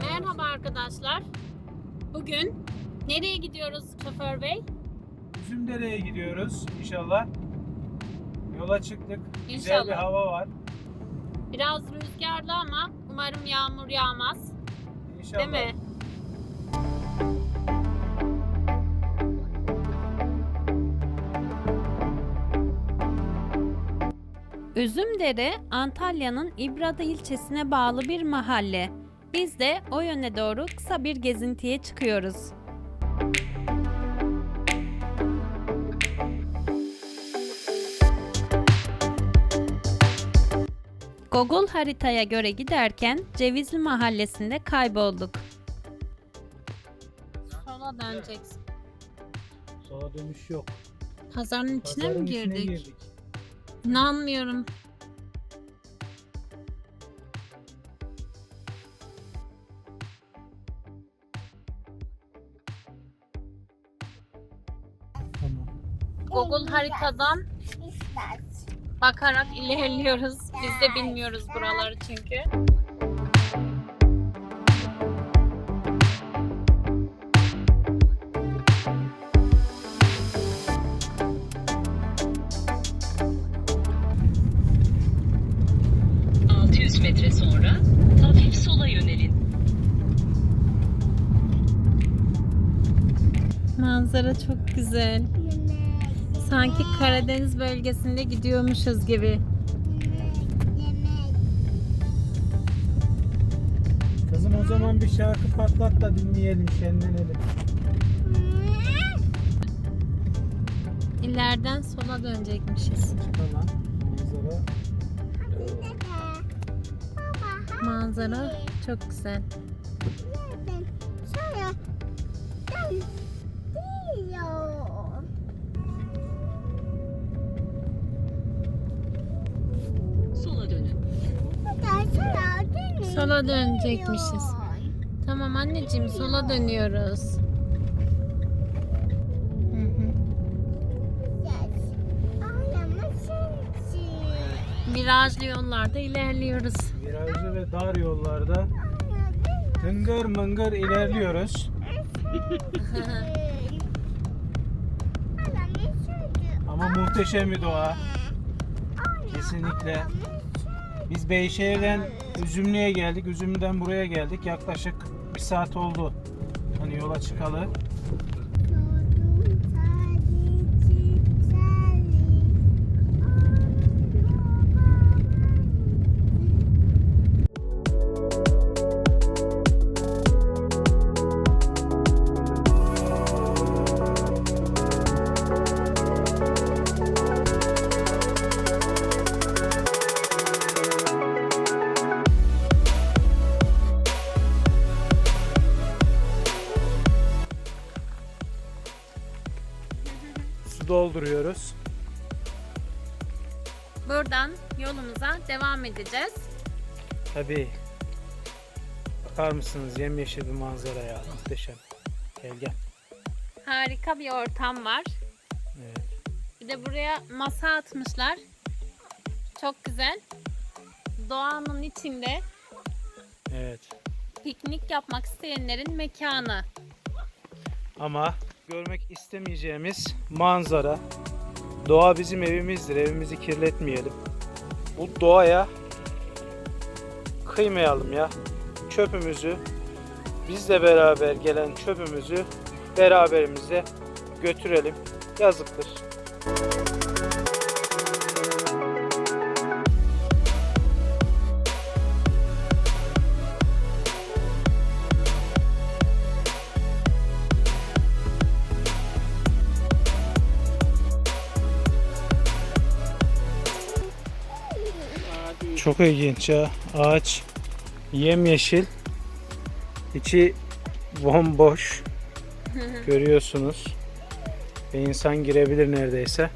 Merhaba arkadaşlar. Bugün nereye gidiyoruz şoför bey? Üzümdere'ye gidiyoruz inşallah. Yola çıktık. Güzel bir İnşallah. hava var. Biraz rüzgarlı ama umarım yağmur yağmaz. İnşallah. Değil mi? Üzümdere Antalya'nın İbrada ilçesine bağlı bir mahalle. Biz de o yöne doğru kısa bir gezintiye çıkıyoruz. Google haritaya göre giderken Cevizli Mahallesi'nde kaybolduk. Sola döneceksin. Sola dönüş yok. Pazarın içine Pazarın mi içine girdik? İnanmıyorum. Tamam. Google haritadan bakarak ilerliyoruz. Biz de bilmiyoruz buraları çünkü. Hı. 600 metre sonra hafif sola yönelin. Manzara çok güzel. Sanki Karadeniz bölgesinde gidiyormuşuz gibi. Kızım o zaman bir şarkı patlat da dinleyelim, şenlenelim. İleriden sola dönecekmişiz. Tamam. Manzara. Manzara çok güzel. Sola Sola dönecekmişiz. Tamam anneciğim sola dönüyoruz. Hı hı. Virajlı yollarda ilerliyoruz. Virajlı ve dar yollarda tıngır mıngır ilerliyoruz. Ama muhteşem bir doğa. Kesinlikle. Biz Beyşehir'den Üzümlü'ye geldik. Üzümlü'den buraya geldik. Yaklaşık bir saat oldu. Hani yola çıkalı. Dolduruyoruz. Buradan yolumuza devam edeceğiz. Tabii. Bakar mısınız yemyeşil bir manzara ya. Muhteşem. Gel gel. Harika bir ortam var. Evet. Bir de buraya masa atmışlar. Çok güzel. Doğanın içinde Evet. piknik yapmak isteyenlerin mekanı. Ama görmek istemeyeceğimiz manzara. Doğa bizim evimizdir. Evimizi kirletmeyelim. Bu doğaya kıymayalım ya. Çöpümüzü bizle beraber gelen çöpümüzü beraberimize götürelim. Yazıktır. Çok ilginç ya. Ağaç yemyeşil. İçi bomboş. Görüyorsunuz. Ve insan girebilir neredeyse.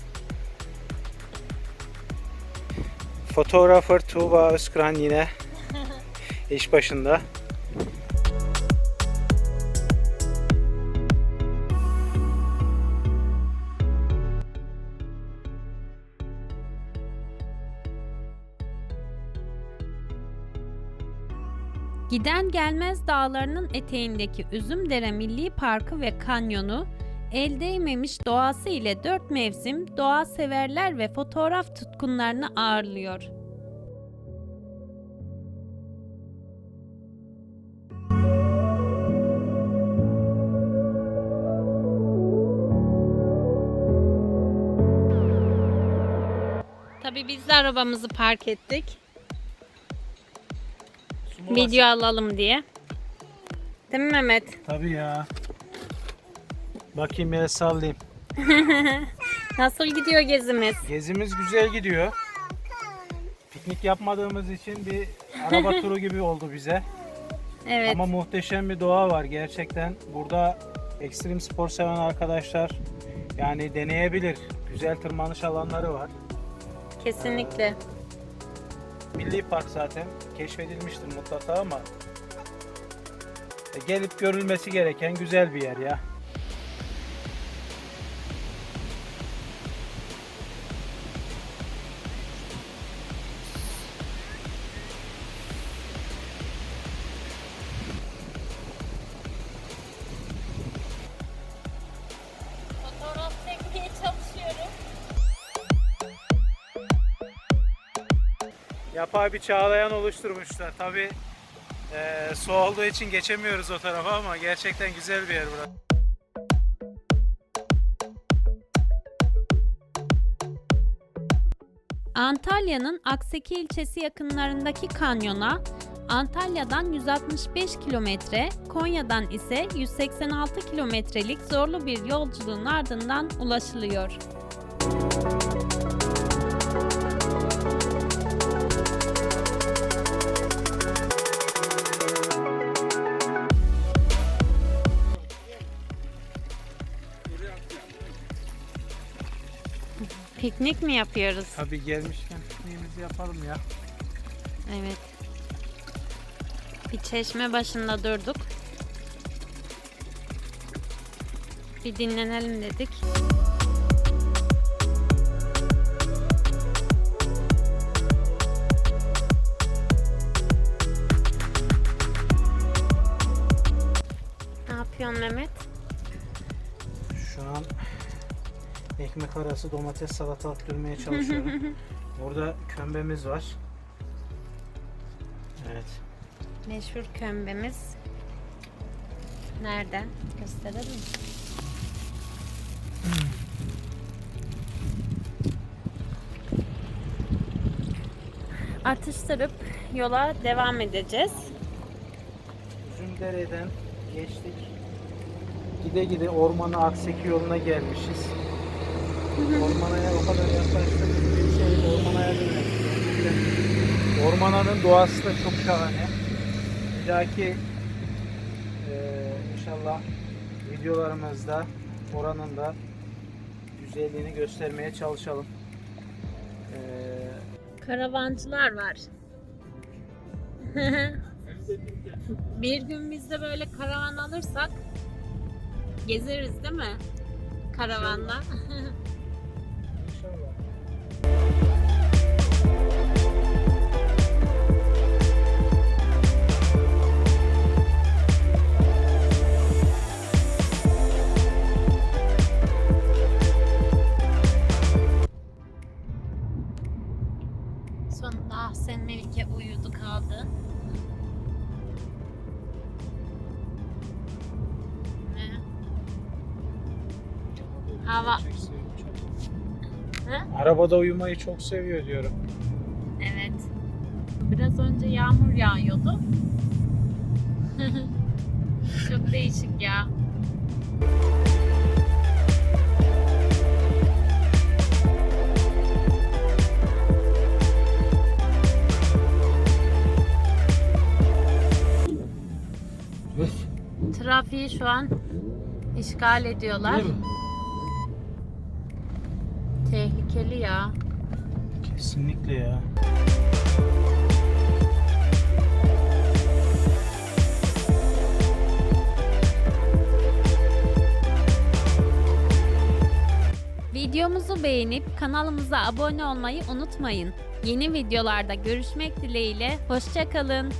Fotoğrafır Tuğba Özkran yine iş başında. Giden Gelmez Dağları'nın eteğindeki Üzümdere Milli Parkı ve kanyonu, el değmemiş doğası ile dört mevsim doğa severler ve fotoğraf tutkunlarını ağırlıyor. Tabii biz de arabamızı park ettik. Video alalım diye. Değil mi Mehmet? Tabii ya. Bakayım bir sallayayım. Nasıl gidiyor gezimiz? Gezimiz güzel gidiyor. Piknik yapmadığımız için bir araba turu gibi oldu bize. Evet. Ama muhteşem bir doğa var gerçekten. Burada ekstrem spor seven arkadaşlar yani deneyebilir. Güzel tırmanış alanları var. Kesinlikle. Milli park zaten keşfedilmiştir mutlaka ama e, gelip görülmesi gereken güzel bir yer ya. Yapay bir çağlayan oluşturmuşlar. Tabi su olduğu için geçemiyoruz o tarafa ama gerçekten güzel bir yer burası. Antalya'nın Akseki ilçesi yakınlarındaki kanyona Antalya'dan 165 kilometre, Konya'dan ise 186 kilometrelik zorlu bir yolculuğun ardından ulaşılıyor. Piknik mi yapıyoruz? Tabi gelmişken pikniğimizi yapalım ya. Evet. Bir çeşme başında durduk. Bir dinlenelim dedik. Ne yapıyorsun Mehmet? Şu an ekmek arası domates salatalık dürmeye çalışıyorum. Burada kömbemiz var. Evet. Meşhur kömbemiz. Nerede? Gösterelim mi? Atıştırıp yola devam edeceğiz. Üzümdere'den geçtik. Gide gide ormanı Akseki yoluna gelmişiz. Ormana o kadar yaklaştık. Bir şey ormana dönmek. Ormananın doğası da çok şahane. Bir dahaki eee, inşallah videolarımızda oranın da güzelliğini göstermeye çalışalım. Eee Karavancılar var. Bir gün biz de böyle karavan alırsak gezeriz değil mi? Karavanla. kaldı. Hava. Hı? Arabada uyumayı çok seviyor diyorum. Evet. Biraz önce yağmur yağıyordu. Çok değişik ya. Evet. Trafiği şu an işgal ediyorlar. Tehlikeli ya. Kesinlikle ya. Videomuzu beğenip kanalımıza abone olmayı unutmayın. Yeni videolarda görüşmek dileğiyle, hoşçakalın.